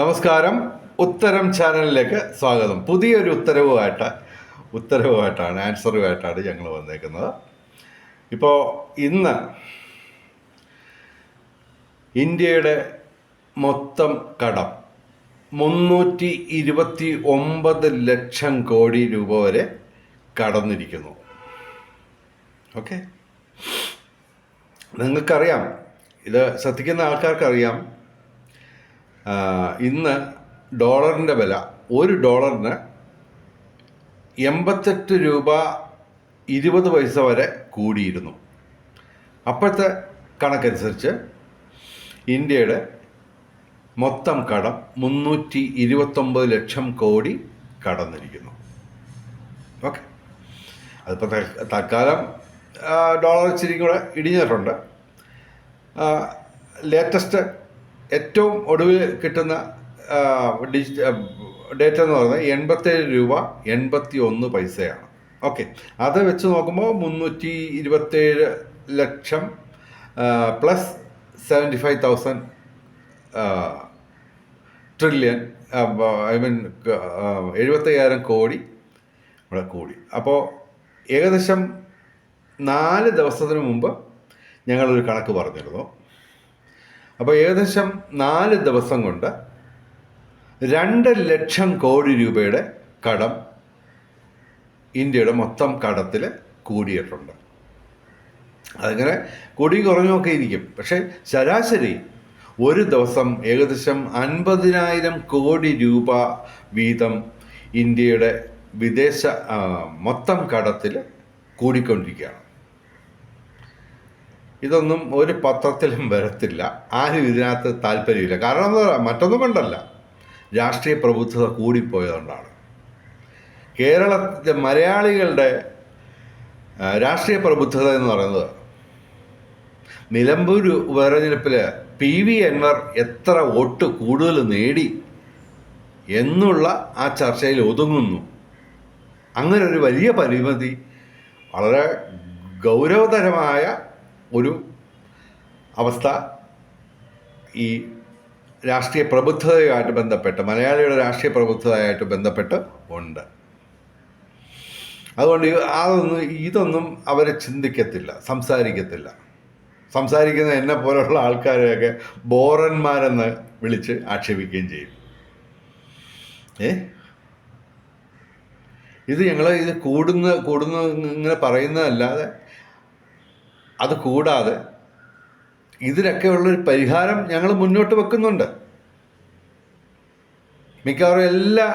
നമസ്കാരം. ഉത്തരം ചാനലിലേക്ക് സ്വാഗതം. പുതിയൊരു ഉത്തരവുമായിട്ട് ഉത്തരവുമായിട്ടാണ് ആൻസറുമായിട്ടാണ് ഞങ്ങൾ വന്നേക്കുന്നത്. ഇപ്പോൾ ഇന്ന് ഇന്ത്യയുടെ മൊത്തം കടം മുന്നൂറ്റി ഇരുപത്തി ഒമ്പത് ലക്ഷം കോടി രൂപ വരെ കടന്നിരിക്കുന്നു. ഓക്കെ? നിങ്ങൾക്കറിയാം ഇത് ശ്രദ്ധിക്കുന്ന ആൾക്കാർക്കറിയാം ഇന്ന് ഡോളറിന്റെ വില ഒരു ഡോളറിന് എൺപത്തെട്ട് രൂപ ഇരുപത് പൈസ വരെ കൂടിയിരുന്നു. അപ്പോഴത്തെ കണക്കനുസരിച്ച് ഇന്ത്യയുടെ മൊത്തം കടം മുന്നൂറ്റി ഇരുപത്തൊമ്പത് ലക്ഷം കോടി കടന്നിരിക്കുന്നു. ഓക്കെ. അതിപ്പോൾ തൽക്കാലം ഡോളർ ഇച്ചിരി കൂടെ ഇടിഞ്ഞിട്ടുണ്ട്. ലേറ്റസ്റ്റ് ഏറ്റവും ഒടുവിൽ കിട്ടുന്ന ഡിജി ഡേറ്റ എന്ന് പറയുന്നത് എൺപത്തേഴ് രൂപ എൺപത്തി ഒന്ന് പൈസയാണ്. ഓക്കെ. അത് വെച്ച് നോക്കുമ്പോൾ മുന്നൂറ്റി ഇരുപത്തേഴ് ലക്ഷം plus seventy five thousand trillion I mean എഴുപത്തയ്യായിരം കോടി ഇവിടെ കൂടി. അപ്പോൾ ഏകദേശം നാല് ദിവസത്തിന് മുമ്പ് ഞങ്ങളൊരു കണക്ക് പറഞ്ഞിരുന്നു. അപ്പോൾ ഏകദേശം നാല് ദിവസം കൊണ്ട് രണ്ട് ലക്ഷം കോടി രൂപയുടെ കടം ഇന്ത്യയുടെ മൊത്തം കടത്തിൽ കൂടിയിട്ടുണ്ട്. അതിങ്ങനെ കൂടി കുറഞ്ഞൊക്കെ ഇരിക്കും. പക്ഷേ ശരാശരി ഒരു ദിവസം ഏകദേശം അൻപതിനായിരം കോടി രൂപ വീതം ഇന്ത്യയുടെ വിദേശ മൊത്തം കടത്തിൽ കൂടിക്കൊണ്ടിരിക്കുകയാണ്. ഇതൊന്നും ഒരു പത്രത്തിലും വരത്തില്ല. ആരും ഇതിനകത്ത് താല്പര്യമില്ല. കാരണം എന്താ പറയുക മറ്റൊന്നും കൊണ്ടല്ല. രാഷ്ട്രീയ പ്രബുദ്ധത കൂടിപ്പോയതുകൊണ്ടാണ്. കേരളത്തിലെ മലയാളികളുടെ രാഷ്ട്രീയ പ്രബുദ്ധത എന്ന് പറയുന്നത് നിലമ്പൂർ ഉപതെരഞ്ഞെടുപ്പിൽ പി വി എൻവർ എത്ര വോട്ട് കൂടുതൽ നേടി എന്നുള്ള ആ ചർച്ചയിൽ ഒതുങ്ങുന്നു. അങ്ങനെ ഒരു വലിയ പരിമിതി വളരെ ഗൗരവതരമായ ഒരു അവസ്ഥ ഈ രാഷ്ട്രീയ പ്രബുദ്ധതയുമായിട്ട് ബന്ധപ്പെട്ട് മലയാളിയുടെ രാഷ്ട്രീയ പ്രബുദ്ധതയായിട്ട് ബന്ധപ്പെട്ട് ഉണ്ട്. അതുകൊണ്ട് അതൊന്നും ഇതൊന്നും അവരെ ചിന്തിക്കത്തില്ല സംസാരിക്കത്തില്ല. സംസാരിക്കുന്ന എന്നെ പോലുള്ള ആൾക്കാരെയൊക്കെ ബോറന്മാരെന്ന് വിളിച്ച് ആക്ഷേപിക്കുകയും ചെയ്യും. ഏ? ഇത് ഞങ്ങൾ ഇത് കൂടുന്ന കൂടുന്ന ഇങ്ങനെ പറയുന്നതല്ലാതെ അത് കൂടാതെ ഇതിനൊക്കെ പരിഹാരം ഞങ്ങൾ മുന്നോട്ട് വെക്കുന്നുണ്ട്. മിക്കവാറും എല്ലാ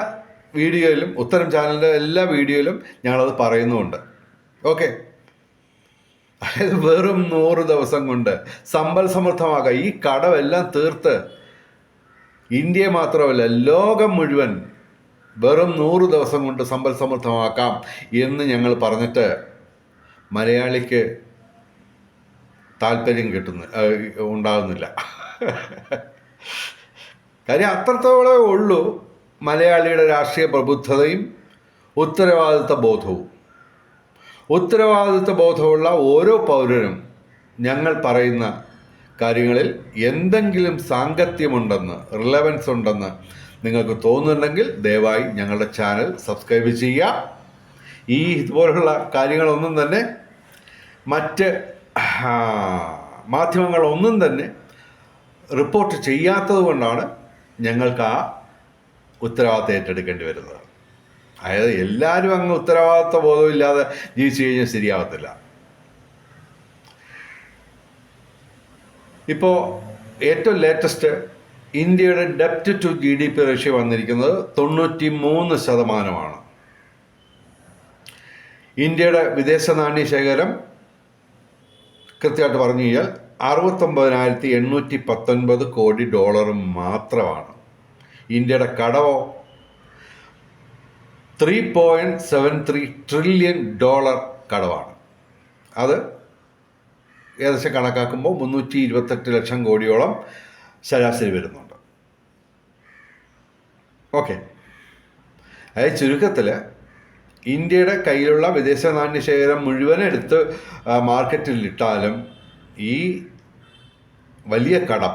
വീഡിയോയിലും ഉത്തരം ചാനലിന്റെ എല്ലാ വീഡിയോയിലും ഞങ്ങളത് പറയുന്നുമുണ്ട്. ഓക്കെ. അതായത് വെറും നൂറ് ദിവസം കൊണ്ട് സമ്പൽ സമൃദ്ധമാക്കുക ഈ കടമെല്ലാം തീർത്ത് ഇന്ത്യ മാത്രമല്ല ലോകം മുഴുവൻ വെറും നൂറ് ദിവസം കൊണ്ട് സമ്പൽ സമൃദ്ധമാക്കാം എന്ന് ഞങ്ങൾ പറഞ്ഞിട്ട് മലയാളിക്ക് താല്പര്യം കിട്ടുന്ന ഉണ്ടാകുന്നില്ല കാര്യം അത്രത്തോളമേ ഉള്ളൂ മലയാളിയുടെ രാഷ്ട്രീയ പ്രബുദ്ധതയും ഉത്തരവാദിത്ത ബോധവും. ഉത്തരവാദിത്ത ബോധമുള്ള ഓരോ പൗരനും ഞങ്ങൾ പറയുന്ന കാര്യങ്ങളിൽ എന്തെങ്കിലും സാങ്കത്യമുണ്ടെന്ന് റിലവൻസ് ഉണ്ടെന്ന് നിങ്ങൾക്ക് തോന്നുന്നുണ്ടെങ്കിൽ ദയവായി ഞങ്ങളുടെ ചാനൽ സബ്സ്ക്രൈബ് ചെയ്യുക. ഈ ഇതുപോലുള്ള കാര്യങ്ങളൊന്നും തന്നെ മറ്റ് മാധ്യമങ്ങളൊന്നും തന്നെ റിപ്പോർട്ട് ചെയ്യാത്തത് കൊണ്ടാണ് ഞങ്ങൾക്ക് ആ ഉത്തരവാദിത്തം ഏറ്റെടുക്കേണ്ടി വരുന്നത്. അതായത് എല്ലാവരും അങ്ങ് ഉത്തരവാദിത്വ ബോധമില്ലാതെ ജീവിച്ചു കഴിഞ്ഞാൽ ശരിയാവത്തില്ല. ഇപ്പോൾ ഏറ്റവും ലേറ്റസ്റ്റ് ഇന്ത്യയുടെ ഡെപ്റ്റ് to G D P ratio വന്നിരിക്കുന്നത് തൊണ്ണൂറ്റി മൂന്ന് ശതമാനമാണ്. ഇന്ത്യയുടെ വിദേശ നാണ്യ ശേഖരം കൃത്യമായിട്ട് പറഞ്ഞു കഴിഞ്ഞാൽ അറുപത്തൊമ്പതിനായിരത്തി എണ്ണൂറ്റി പത്തൊൻപത് കോടി ഡോളർ മാത്രമാണ് ഇന്ത്യയുടെ കടവോ three point seven three trillion dollar കടവാണ് അത് ഏകദേശം കണക്കാക്കുമ്പോൾ മുന്നൂറ്റി ഇരുപത്തെട്ട് ലക്ഷം കോടിയോളം ശരാശരി വരുന്നുണ്ട്. ഓക്കെ. അതായത് ചുരുക്കത്തിൽ ഇന്ത്യയുടെ കയ്യിലുള്ള വിദേശ നാണ്യ ശേഖരം മുഴുവൻ എടുത്ത് ഇട്ടാലും ഈ വലിയ കടം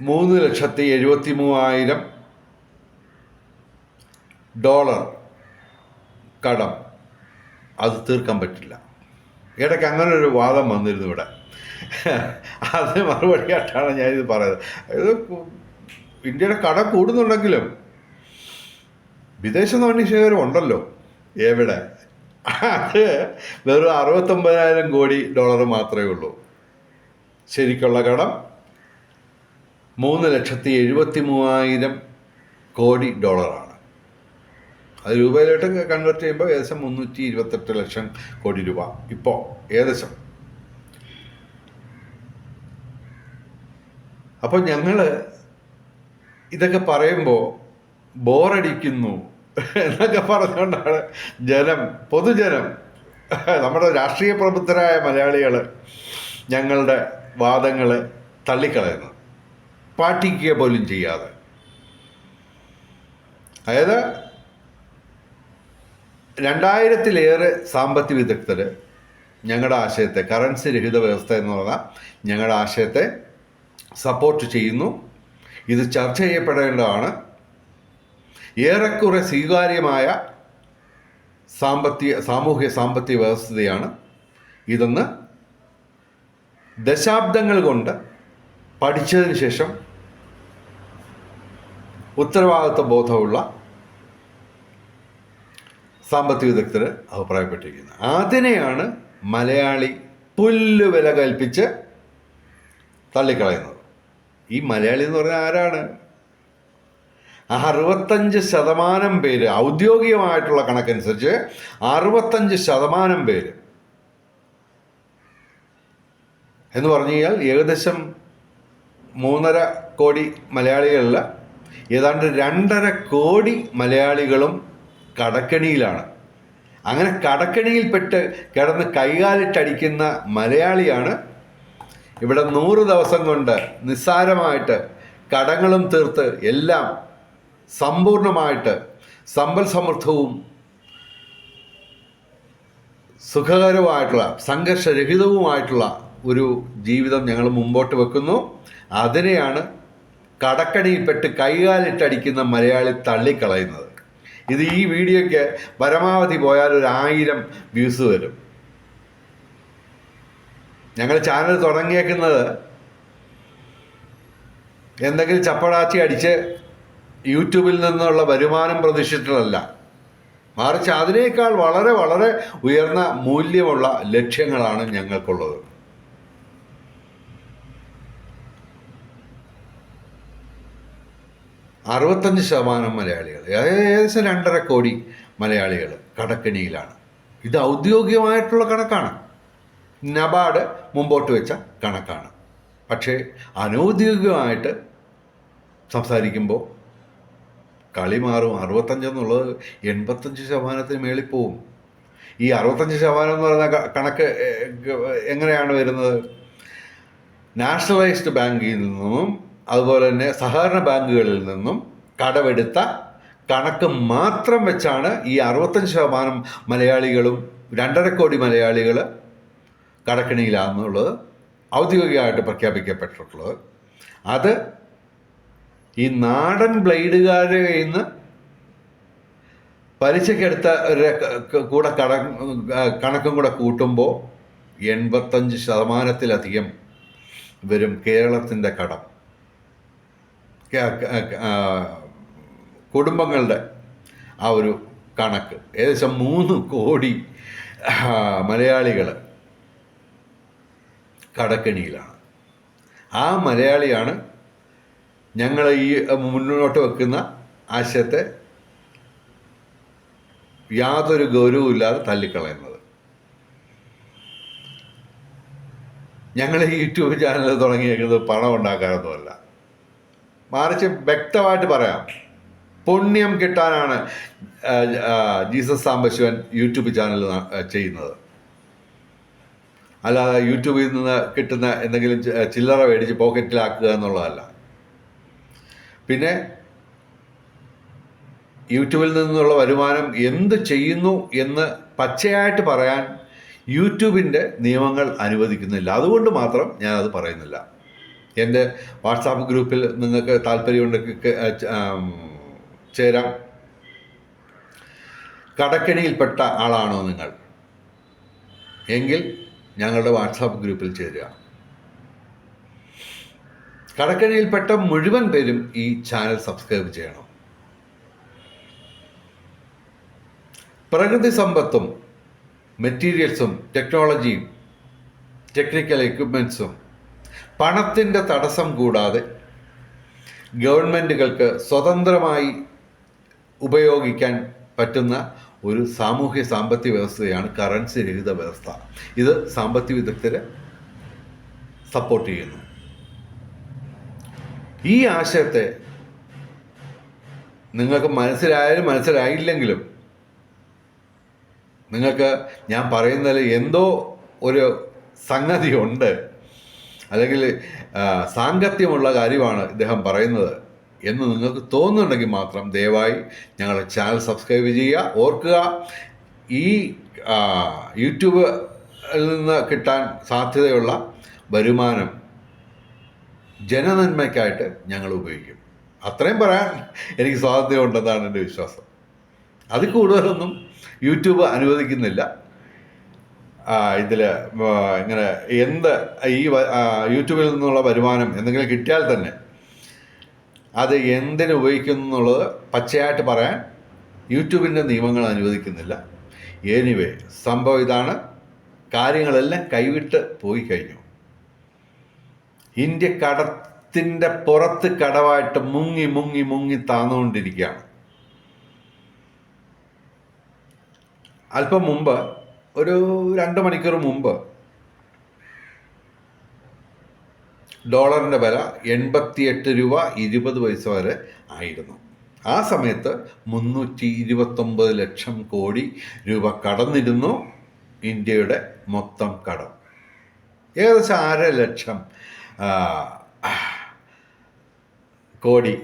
മൂന്ന് ലക്ഷത്തി എഴുപത്തി മൂവായിരം ഡോളർ കടം അത് തീർക്കാൻ പറ്റില്ല. ഇടയ്ക്ക് അങ്ങനെ ഒരു വാദം വന്നിരുന്നു ഇവിടെ. അതിന് മറുപടിയായിട്ടാണ് ഞാനിത് പറയുന്നത്. ഇത് ഇന്ത്യയുടെ കട കൂടുന്നുണ്ടെങ്കിലും വിദേശ നിക്ഷേപകരും ഉണ്ടല്ലോ എവിടെ വെറും അറുപത്തൊമ്പതിനായിരം കോടി ഡോളർ മാത്രമേ ഉള്ളൂ. ശരിക്കുള്ള കടം മൂന്ന് ലക്ഷത്തി എഴുപത്തി മൂവായിരം കോടി ഡോളറാണ്. അത് രൂപയിലോട്ട് കൺവേർട്ട് ചെയ്യുമ്പോൾ ഏകദേശം മുന്നൂറ്റി ഇരുപത്തെട്ട് ലക്ഷം കോടി രൂപ. ഇപ്പോൾ ഏകദേശം. അപ്പോൾ ഞങ്ങൾ ഇതൊക്കെ പറയുമ്പോൾ ബോറടിക്കുന്നു. എന്നൊക്കെ പറഞ്ഞുകൊണ്ടാണ് ജനം പൊതുജനം നമ്മുടെ രാഷ്ട്രീയ പ്രബുദ്ധരായ മലയാളികൾ ഞങ്ങളുടെ വാദങ്ങൾ തള്ളിക്കളയുന്നത്. പാട്ടിക്കുക പോലും ചെയ്യാതെ. അതായത് രണ്ടായിരത്തിലേറെ സാമ്പത്തിക വിദഗ്ധർ ഞങ്ങളുടെ ആശയത്തെ കറൻസി രഹിത വ്യവസ്ഥ എന്ന് പറഞ്ഞാൽ ഞങ്ങളുടെ ആശയത്തെ സപ്പോർട്ട് ചെയ്യുന്നു. ഇത് ചർച്ച ചെയ്യപ്പെടേണ്ടതാണ്. ഏറെക്കുറെ സ്വീകാര്യമായ സാമ്പത്തിക സാമൂഹ്യ സാമ്പത്തിക വ്യവസ്ഥയാണ് ഇതെന്ന് ദശാബ്ദങ്ങൾ കൊണ്ട് പഠിച്ചതിന് ശേഷം ഉത്തരവാദിത്വ ബോധമുള്ള സാമ്പത്തിക വിദഗ്ധർ അഭിപ്രായപ്പെട്ടിരിക്കുന്നത് അതിനെയാണ് മലയാളി പുല്ല് വില കൽപ്പിച്ച് തള്ളിക്കളയുന്നത്. ഈ മലയാളി എന്ന് പറഞ്ഞാൽ ആരാണ്? അറുപത്തഞ്ച് ശതമാനം പേര് ഔദ്യോഗികമായിട്ടുള്ള കണക്കനുസരിച്ച് അറുപത്തഞ്ച് ശതമാനം പേര്. എന്ന് പറഞ്ഞു കഴിഞ്ഞാൽ ഏകദേശം മൂന്നര കോടി മലയാളികളിൽ ഏതാണ്ട് രണ്ടര കോടി മലയാളികളും കടക്കണിയിലാണ്. അങ്ങനെ കടക്കണിയിൽപ്പെട്ട് കിടന്ന് കൈകാലിട്ടടിക്കുന്ന മലയാളിയാണ് ഇവിടെ നൂറ് ദിവസം കൊണ്ട് നിസ്സാരമായിട്ട് കടങ്ങളും തീർത്ത് എല്ലാം സമ്പൂർണമായിട്ട് സമ്പൽ സമൃദ്ധവും സുഖകരമായിട്ടുള്ള സംഘർഷരഹിതവുമായിട്ടുള്ള ഒരു ജീവിതം ഞങ്ങൾ മുമ്പോട്ട് വെക്കുന്നു. അതിനെയാണ് കടക്കണിയിൽപ്പെട്ട് കൈകാലിട്ടടിക്കുന്ന മലയാളി തള്ളിക്കളയുന്നത്. ഇത് ഈ വീഡിയോയ്ക്ക് പരമാവധി പോയാൽ ഒരു ആയിരം വ്യൂസ് വരും. ഞങ്ങൾ ചാനൽ തുടങ്ങിയേക്കുന്നത് എന്തെങ്കിലും ചപ്പടാച്ചി അടിച്ച് യൂട്യൂബിൽ നിന്നുള്ള വരുമാനം പ്രതീക്ഷിച്ചിട്ടല്ല മറിച്ച് അതിനേക്കാൾ വളരെ വളരെ ഉയർന്ന മൂല്യമുള്ള ലക്ഷ്യങ്ങളാണ് ഞങ്ങൾക്കുള്ളത്. അറുപത്തഞ്ച് ശതമാനം മലയാളികൾ ഏകദേശം രണ്ടര കോടി മലയാളികൾ കടക്കിണിയിലാണ്. ഇത് ഔദ്യോഗികമായിട്ടുള്ള കണക്കാണ്. നബാർഡ് മുമ്പോട്ട് വെച്ച കണക്കാണ്. പക്ഷേ അനൗദ്യോഗികമായിട്ട് സംസാരിക്കുമ്പോൾ കളി മാറും. അറുപത്തഞ്ചെന്നുള്ളത് എൺപത്തഞ്ച് ശതമാനത്തിന് മേളിൽ പോവും. ഈ അറുപത്തഞ്ച് ശതമാനം എന്ന് പറയുന്ന കണക്ക് എങ്ങനെയാണ് വരുന്നത്? നാഷണലൈസ്ഡ് ബാങ്കിൽ നിന്നും അതുപോലെ തന്നെ സഹകരണ ബാങ്കുകളിൽ നിന്നും കടമെടുത്ത കണക്ക് മാത്രം വെച്ചാണ് ഈ അറുപത്തഞ്ച് ശതമാനം മലയാളികളും രണ്ടര കോടി മലയാളികൾ കടക്കിണിയിലാണെന്നുള്ളത് ഔദ്യോഗികമായിട്ട് പ്രഖ്യാപിക്കപ്പെട്ടിട്ടുള്ളത്. അത് ഈ നാടൻ ബ്ലേഡുകാരുടെ കയ്യിൽ നിന്ന് പലിശക്കെടുത്ത കൂടെ കട കണക്കും കൂടെ കൂട്ടുമ്പോൾ എൺപത്തഞ്ച് ശതമാനത്തിലധികം വരും കേരളത്തിന്റെ കടം. കുടുംബങ്ങളുടെ ആ ഒരു കണക്ക്. ഏകദേശം മൂന്ന് കോടി മലയാളികൾ കടക്കെണിയിലാണ്. ആ മലയാളിയാണ് ഞങ്ങൾ ഈ മുന്നോട്ട് വെക്കുന്ന ആശയത്തെ യാതൊരു ഗൗരവവും ഇല്ലാതെ തള്ളിക്കളയുന്നത്. ഞങ്ങൾ ഈ യൂട്യൂബ് ചാനൽ തുടങ്ങിയേക്കുന്നത് പണം ഉണ്ടാക്കാനൊന്നുമല്ല. മറിച്ച് വ്യക്തമായിട്ട് പറയാം. പുണ്യം കിട്ടാനാണ് ജീസസ് സാംബശിവൻ യൂട്യൂബ് ചാനൽ ചെയ്യുന്നത്. അല്ലാതെ യൂട്യൂബിൽ നിന്ന് കിട്ടുന്ന എന്തെങ്കിലും ചില്ലറ മേടിച്ച് പോക്കറ്റിലാക്കുക എന്നുള്ളതല്ല. പിന്നെ യൂട്യൂബിൽ നിന്നുള്ള വരുമാനം എന്ത് ചെയ്യുന്നു എന്ന് പച്ചയായിട്ട് പറയാൻ യൂട്യൂബിന്റെ നിയമങ്ങൾ അനുവദിക്കുന്നില്ല. അതുകൊണ്ട് മാത്രം ഞാൻ അത് പറയുന്നില്ല. എന്റെ വാട്സാപ്പ് ഗ്രൂപ്പിൽ നിങ്ങൾക്ക് താല്പര്യമുണ്ടെങ്കിൽ ചേരാം. കടക്കെണിയിൽപ്പെട്ട ആളാണോ നിങ്ങൾ? എങ്കിൽ ഞങ്ങളുടെ വാട്സാപ്പ് ഗ്രൂപ്പിൽ ചേരുക. കടക്കെണിയിൽപ്പെട്ട മുഴുവൻ പേരും ഈ ചാനൽ സബ്സ്ക്രൈബ് ചെയ്യണം. പ്രകൃതി സമ്പത്തും മെറ്റീരിയൽസും ടെക്നോളജിയും ടെക്നിക്കൽ എക്യുപ്മെൻസും പണത്തിന്റെ തടസ്സം കൂടാതെ ഗവൺമെന്റുകൾക്ക് സ്വതന്ത്രമായി ഉപയോഗിക്കാൻ പറ്റുന്ന ഒരു സാമൂഹ്യ സാമ്പത്തിക വ്യവസ്ഥയാണ് കറൻസി രഹിത വ്യവസ്ഥ. ഇത് സാമ്പത്തിക വിദഗ്ധരെ സപ്പോർട്ട് ചെയ്യുന്നു. ഈ ആശയത്തെ നിങ്ങൾക്ക് മനസ്സിലായാലും മനസ്സിലായില്ലെങ്കിലും നിങ്ങൾക്ക് ഞാൻ പറയുന്നതിൽ എന്തോ ഒരു സംഗതി ഉണ്ട് അല്ലെങ്കിൽ സാങ്കത്യമുള്ള കാര്യമാണ് ഇദ്ദേഹം പറയുന്നത് എന്ന് നിങ്ങൾക്ക് തോന്നുന്നുണ്ടെങ്കിൽ മാത്രം ദയവായി ഞങ്ങളുടെ ചാനൽ സബ്സ്ക്രൈബ് ചെയ്യുക ഓർക്കുക. ഈ യൂട്യൂബിൽ നിന്ന് കിട്ടാൻ സാധ്യതയുള്ള വരുമാനം ജനനന്മയ്ക്കായിട്ട് ഞങ്ങൾ ഉപയോഗിക്കും. അത്രയും പറയാൻ എനിക്ക് സ്വാതന്ത്ര്യമുണ്ടെന്നാണ് എന്റെ വിശ്വാസം. അത് കൂടുതലൊന്നും യൂട്യൂബ് അനുവദിക്കുന്നില്ല. ഇതിൽ ഇങ്ങനെ എന്ത് ഈ യൂട്യൂബിൽ നിന്നുള്ള വരുമാനം എന്തെങ്കിലും കിട്ടിയാൽ തന്നെ അത് എന്തിന് ഉപയോഗിക്കുന്നു എന്നുള്ളത് പച്ചയായിട്ട് പറയാൻ യൂട്യൂബിന്റെ നിയമങ്ങൾ അനുവദിക്കുന്നില്ല. എനിവേ സംഭവം ഇതാണ്. കാര്യങ്ങളെല്ലാം കൈവിട്ട് പോയി കഴിഞ്ഞു. ഇന്ത്യ കടത്തിന്റെ പുറത്ത് കടവായിട്ട് മുങ്ങി മുങ്ങി മുങ്ങി താന്നുകൊണ്ടിരിക്കുകയാണ്. അല്പം മുമ്പ് ഒരു രണ്ട് മണിക്കൂർ മുമ്പ് ഡോളറിന്റെ വില എൺപത്തിയെട്ട് രൂപ ഇരുപത് പൈസ വരെ ആയിരുന്നു. ആ സമയത്ത് മുന്നൂറ്റി ഇരുപത്തൊമ്പത് ലക്ഷം കോടി രൂപ കടന്നിരുന്നു ഇന്ത്യയുടെ മൊത്തം കടം. ഏകദേശം അര ലക്ഷം കോടി.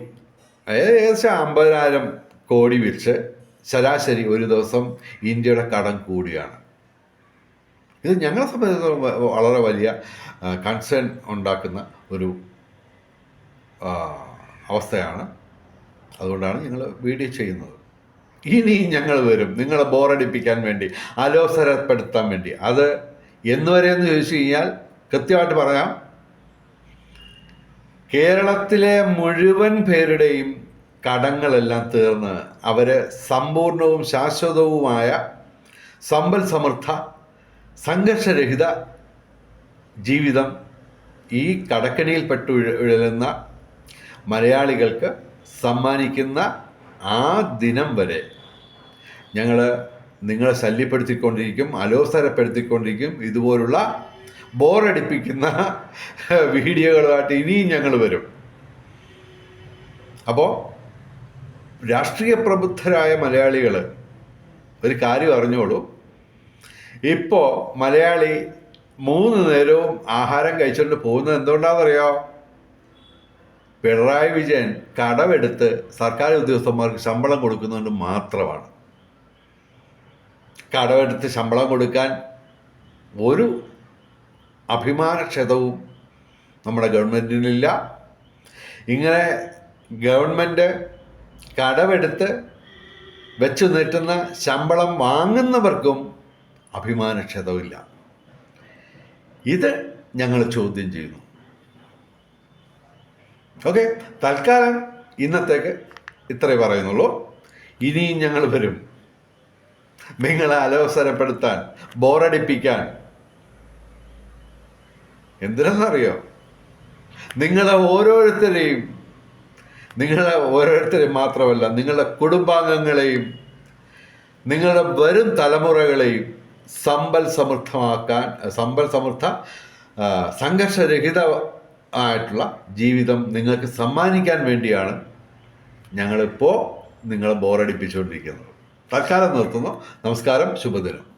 ഏകദേശം അമ്പതിനായിരം കോടി വെച്ച് ശരാശരി ഒരു ദിവസം ഇന്ത്യയുടെ കടം കൂടിയാണ്. ഇത് ഞങ്ങളെ സംബന്ധിച്ചിടത്തോളം വളരെ വലിയ കൺസേൺ ഉണ്ടാക്കുന്ന ഒരു അവസ്ഥയാണ്. അതുകൊണ്ടാണ് ഞങ്ങൾ വീഡിയോ ചെയ്യുന്നത്. ഇനി ഞങ്ങൾ വരും. നിങ്ങളെ ബോറടിപ്പിക്കാൻ വേണ്ടി അലോസരപ്പെടുത്താൻ വേണ്ടി. അത് എന്നുവരെയെന്ന് ചോദിച്ചു കഴിഞ്ഞാൽ കൃത്യമായിട്ട് പറയാം. കേരളത്തിലെ മുഴുവൻ പേരുടെയും കടങ്ങളെല്ലാം തീർന്ന് അവർ സമ്പൂർണവും ശാശ്വതവുമായ സമ്പൽ സമൃദ്ധ സംഘർഷരഹിത ജീവിതം ഈ കടക്കണിയിൽപ്പെട്ടു വിഴലുന്ന മലയാളികൾക്ക് സമ്മാനിക്കുന്ന ആ ദിനം വരെ ഞങ്ങൾ നിങ്ങളെ ശല്യപ്പെടുത്തിക്കൊണ്ടിരിക്കും അലോസരപ്പെടുത്തിക്കൊണ്ടിരിക്കും. ഇതുപോലുള്ള ബോറടിപ്പിക്കുന്ന വീഡിയോകളുമായിട്ട് ഇനിയും ഞങ്ങൾ വരും. അപ്പോൾ രാഷ്ട്രീയ പ്രബുദ്ധരായ മലയാളികൾ ഒരു കാര്യം അറിഞ്ഞോളൂ. ഇപ്പോൾ മലയാളി മൂന്ന് നേരവും ആഹാരം കഴിച്ചുകൊണ്ട് പോകുന്നത് എന്തുകൊണ്ടാണെന്നറിയോ? പിണറായി വിജയൻ കടമെടുത്ത് സർക്കാർ ഉദ്യോഗസ്ഥന്മാർക്ക് ശമ്പളം കൊടുക്കുന്നതുകൊണ്ട് മാത്രമാണ്. കടമെടുത്ത് ശമ്പളം കൊടുക്കാൻ ഒരു അഭിമാനക്ഷതവും നമ്മുടെ ഗവൺമെന്റിനില്ല ഇങ്ങനെ ഗവൺമെന്റ് കടമെടുത്ത് വെച്ച് നീട്ടുന്ന ശമ്പളം വാങ്ങുന്നവർക്കും അഭിമാനക്ഷതമില്ല ഇത് ഞങ്ങൾ ചോദ്യം ചെയ്യുന്നു. ഓക്കെ തൽക്കാലം ഇന്നത്തേക്ക് ഇത്രേ പറയുന്നുള്ളൂ. ഇനിയും ഞങ്ങൾ വരും. നിങ്ങളെ അലോസരപ്പെടുത്താൻ ബോറടിപ്പിക്കാൻ എന്തിനെന്നറിയോ നിങ്ങളെ ഓരോരുത്തരെയും നിങ്ങളെ ഓരോരുത്തരെയും മാത്രമല്ല നിങ്ങളുടെ കുടുംബാംഗങ്ങളെയും നിങ്ങളുടെ വരും തലമുറകളെയും സമ്പൽ സമൃദ്ധമാക്കാൻ സമ്പൽ സമൃദ്ധ സംഘർഷരഹിത ആയിട്ടുള്ള ജീവിതം നിങ്ങൾക്ക് സമ്മാനിക്കാൻ വേണ്ടിയാണ് ഞങ്ങളിപ്പോൾ നിങ്ങളെ ബോറടിപ്പിച്ചുകൊണ്ടിരിക്കുന്നത്. തൽക്കാലം നിർത്തുന്നു. നമസ്കാരം. ശുഭദിനം.